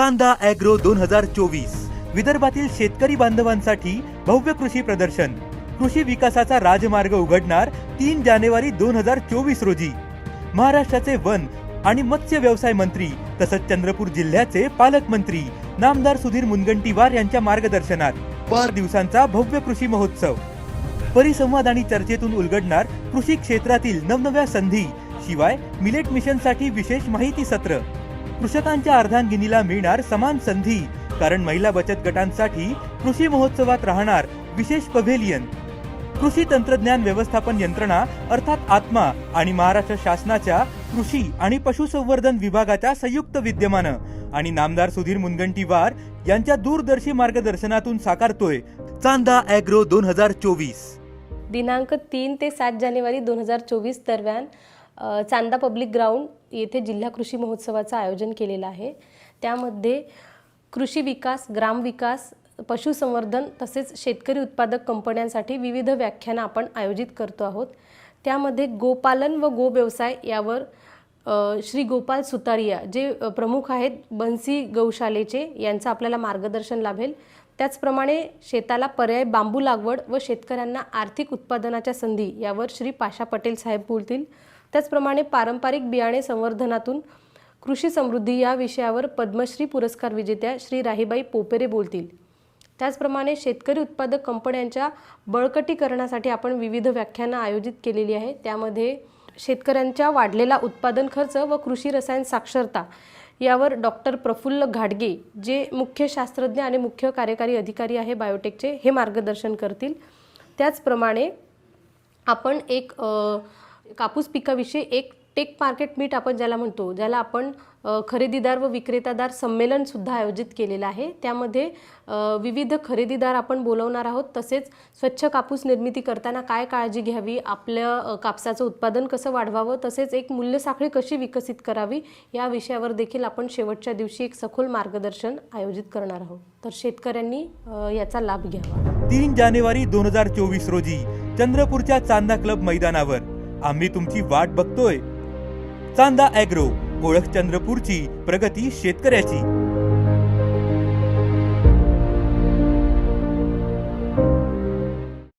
कांदा अॅग्रो दोन हजार चोवीस. विदर्भातील शेतकरी बांधवांसाठी भव्य कृषी प्रदर्शन. कृषी विकासाचा राजमार्ग उघडणार तीन जानेवारी दोन हजार चोवीस रोजी. महाराष्ट्राचे वन आणि मत्स्य व्यवसाय मंत्री तसंच चंद्रपूर जिल्ह्याचे पालकमंत्री नामदार सुधीर मुनगंटीवार यांच्या मार्गदर्शनात चार दिवसांचा भव्य कृषी महोत्सव. परिसंवाद आणि चर्चेतून उलगडणार कृषी क्षेत्रातील नवनव्या संधी. शिवाय मिलेट मिशनसाठी विशेष माहिती सत्र. कृषकांच्या अर्धांगिनीला मिळणार समान संधी. कारण महिला बचत गटांसाठी कृषी महोत्सवात राहणार विशेष पव्हेलियन कृषी तंत्रज्ञान व्यवस्थापन यंत्रणा अर्थात आत्मा आणि महाराष्ट्र शासनाच्या कृषी आणि पशुसंवर्धन विभागाच्या संयुक्त विद्यमानं. आणि नामदार सुधीर मुनगंटीवार यांच्या दूरदर्शी मार्गदर्शनातून साकारतोय चांदा अॅग्रो दोन हजार चोवीस. दिनांक तीन ते सात जानेवारी दोन हजार चोवीस दरम्यान चांदा पब्लिक ग्राउंड येथे जिल्हा कृषी महोत्सवाचं आयोजन केलेलं आहे. त्यामध्ये कृषी विकास ग्रामविकास पशुसंवर्धन तसेच शेतकरी उत्पादक कंपन्यांसाठी विविध व्याख्यानं आपण आयोजित करतो आहोत. त्यामध्ये गोपालन व गो व्यवसाय यावर श्री गोपाल सुतारिया जे प्रमुख आहेत बन्सी गौशालेचे यांचं आपल्याला मार्गदर्शन लाभेल. त्याचप्रमाणे शेताला पर्याय बांबू लागवड व शेतकऱ्यांना आर्थिक उत्पादनाच्या संधी यावर श्री पाशा पटेल साहेब बोलतील. त्याचप्रमाणे पारंपरिक बियाणे संवर्धनातून कृषी समृद्धी या विषयावर पद्मश्री पुरस्कार विजेत्या श्री राहीबाई पोपेरे बोलतील. त्याचप्रमाणे शेतकरी उत्पादक कंपन्यांच्या बळकटीकरणासाठी आपण विविध व्याख्यानं आयोजित केलेली आहे. त्यामध्ये शेतकऱ्यांच्या वाढलेला उत्पादन खर्च व कृषी रसायन साक्षरता यावर डॉक्टर प्रफुल्ल घाडगे जे मुख्य शास्त्रज्ञ आणि मुख्य कार्यकारी अधिकारी आहे बायोटेकचे हे मार्गदर्शन करतील. त्याचप्रमाणे आपण एक आ, कापूस पिकाविषयी एक टेक मार्केट मीट आपण ज्याला म्हणतो ज्याला आपण खरेदीदार व विक्रेतादार संमेलन सुद्धा आयोजित केलेलं आहे. त्यामध्ये विविध खरेदीदार आपण बोलवणार आहोत. तसेच स्वच्छ कापूस निर्मिती करताना काय काळजी घ्यावी आपल्या कापसाचं उत्पादन कसं वाढवावं तसेच एक मूल्यसाखळी कशी विकसित करावी या विषयावर देखील आपण शेवटच्या दिवशी एक सखोल मार्गदर्शन आयोजित करणार आहोत. तर शेतकऱ्यांनी याचा लाभ घ्यावा. तीन जानेवारी दोन हजार चोवीस रोजी चंद्रपूरच्या चांदा क्लब मैदानावर आम्ही तुमची वाट बघतोय. चांदा अॅग्रो ओळख चंद्रपूरची प्रगती शेतकऱ्याची.